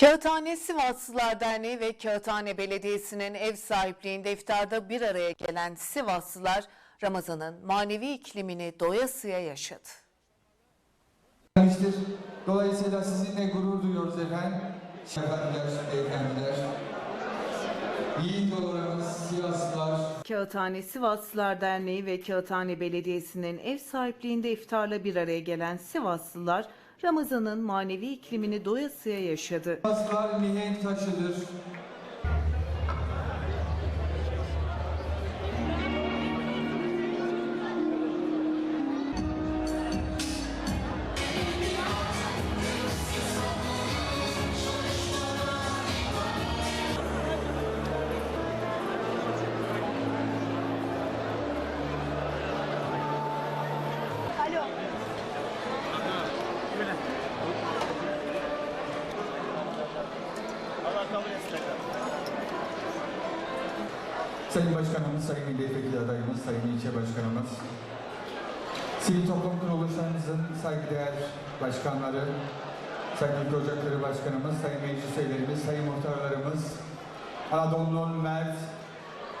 Kağıthane Sivaslılar Derneği ve Kağıthane Belediyesi'nin ev sahipliğinde iftarda bir araya gelen Sivaslılar Ramazan'ın manevi iklimini doyasıya yaşadı. gelmiştir. Dolayısıyla sizinle gurur duyuyoruz efendim. Efendiler, beyefendiler. Yiğit olanlarımız, Sivaslılar, Kağıthane Sivaslılar Derneği ve Kağıthane Belediyesi'nin ev sahipliğinde iftarla bir araya gelen Sivaslılar Ramazan'ın manevi iklimini doyasıya yaşadı. Sivaslılar mihenk taşıdır. Sayın Başkanımız, Sayın Milletvekili adayımız, Sayın İlçe Başkanımız, Sivil Toplum Kuruluşlarımızın saygıdeğer başkanları, Sayın Ülke Ocakları Başkanımız, Sayın Meclis Üyelerimiz, Sayın Muhtarlarımız, Anadolu'nun mert,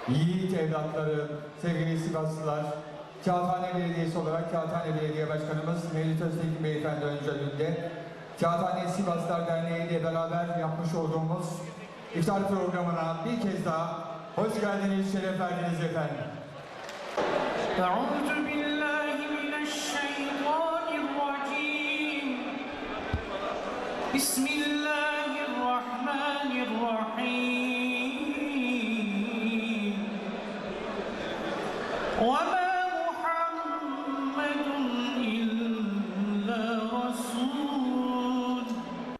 yiğit evlatları, sevgili Sivaslılar, Kağıthane Belediyesi olarak Kağıthane Belediye Başkanımız Mevlüt Öztekin Beyefendi öncülüğünde Kağıthane Sivaslılar Derneği ile beraber yapmış olduğumuz iftar programına bir kez daha hoş geldiniz, şeref verdiniz efendim. أعوذ بالله من الشيطان الرجيم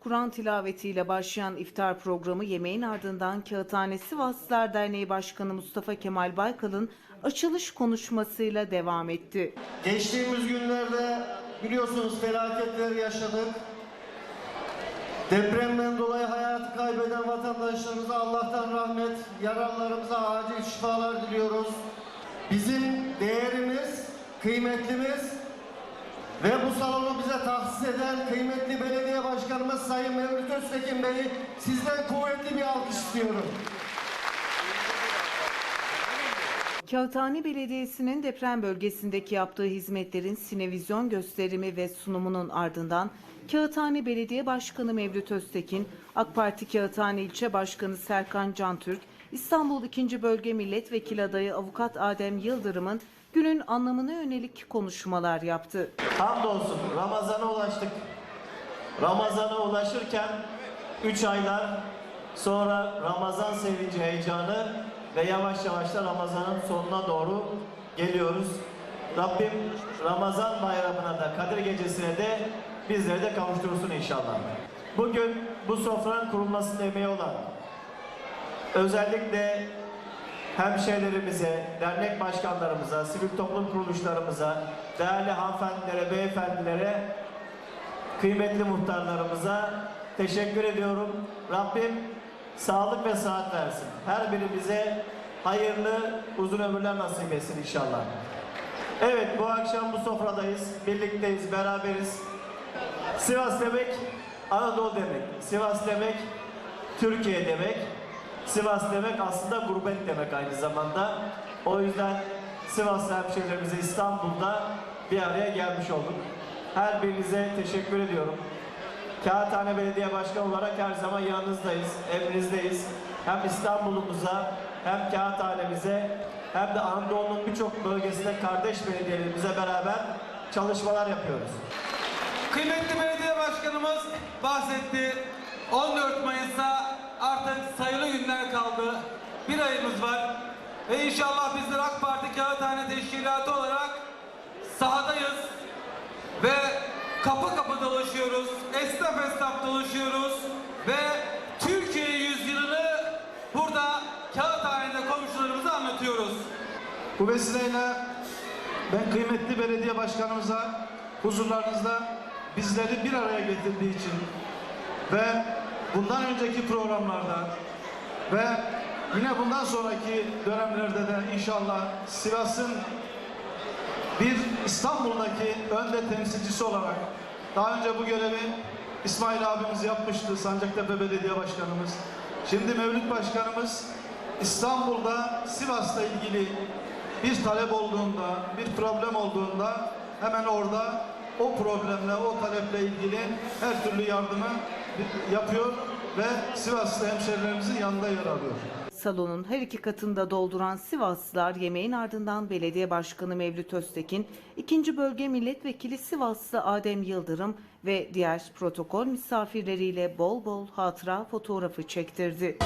Kur'an tilavetiyle başlayan iftar programı yemeğin ardından Kağıthane Sivaslılar Derneği Başkanı Mustafa Kemal Baykal'ın açılış konuşmasıyla devam etti. Geçtiğimiz günlerde biliyorsunuz felaketler yaşadık. Depremden dolayı hayatı kaybeden vatandaşlarımıza Allah'tan rahmet, yaralılarımıza acil şifalar diliyoruz. Bizim değerimiz, kıymetlimiz ve bu salonu bize tahsis eden kıymetli belediye başkanımız Sayın Mevlüt Öztekin Bey'i sizden kuvvetli bir alkış istiyorum. Kağıthane Belediyesi'nin deprem bölgesindeki yaptığı hizmetlerin sinevizyon gösterimi ve sunumunun ardından Kağıthane Belediye Başkanı Mevlüt Öztekin, AK Parti Kağıthane İlçe Başkanı Serkan Cantürk, İstanbul 2. Bölge Milletvekili adayı Avukat Adem Yıldırım'ın günün anlamına yönelik konuşmalar yaptı. Hamdolsun Ramazan'a ulaştık. Ramazan'a ulaşırken 3 aylar sonra Ramazan sevinci heyecanı ve yavaş yavaş da Ramazan'ın sonuna doğru geliyoruz. Rabbim Ramazan bayramına da Kadir gecesine de bizleri de kavuştursun inşallah. Bugün bu sofranın kurulmasında emeği olan özellikle hemşehrilerimize, dernek başkanlarımıza, sivil toplum kuruluşlarımıza, değerli hanımefendilere, beyefendilere, kıymetli muhtarlarımıza teşekkür ediyorum. Rabbim sağlık ve sıhhat versin. Her birimize hayırlı, uzun ömürler nasip etsin inşallah. Evet, bu akşam bu sofradayız, birlikteyiz, beraberiz. Sivas demek Anadolu demek. Sivas demek Türkiye demek. Sivas demek aslında gurbet demek aynı zamanda. O yüzden Sivas hemşehrilerimize İstanbul'da bir araya gelmiş olduk. Her birinize teşekkür ediyorum. Kağıthane Belediye Başkanı olarak her zaman yanınızdayız, emrinizdeyiz. Hem İstanbul'umuza hem Kağıthane'mize hem de Anadolu'nun birçok bölgesinde kardeş belediyelerimize beraber çalışmalar yapıyoruz. Kıymetli belediye başkanımız bahsetti. 14 Mayıs'a artık sayılı günler kaldı. Bir ayımız var. Ve inşallah bizler AK Parti Kağıthane Teşkilatı olarak sahadayız. Ve kapı kapı dolaşıyoruz. Esnaf esnaf dolaşıyoruz. Ve Türkiye yüzyılını burada Kağıthane'de komşularımıza anlatıyoruz. Bu vesileyle ben kıymetli belediye başkanımıza huzurlarınızda bizleri bir araya getirdiği için ve bundan önceki programlarda ve yine bundan sonraki dönemlerde de inşallah Sivas'ın bir İstanbul'daki önde temsilcisi olarak daha önce bu görevi İsmail abimiz yapmıştı, Sancaktepe Belediye Başkanımız. Şimdi Mevlüt Başkanımız İstanbul'da Sivas'la ilgili bir talep olduğunda, bir problem olduğunda hemen orada o problemle, o taleple ilgili her türlü yardımı yapıyor ve Sivaslı hemşerilerimizin yanında yer alıyor. Salonun her iki katında dolduran Sivaslılar yemeğin ardından Belediye Başkanı Mevlüt Öztekin, 2. Bölge Milletvekili Sivaslı Adem Yıldırım ve diğer protokol misafirleriyle bol bol hatıra fotoğrafı çektirdi.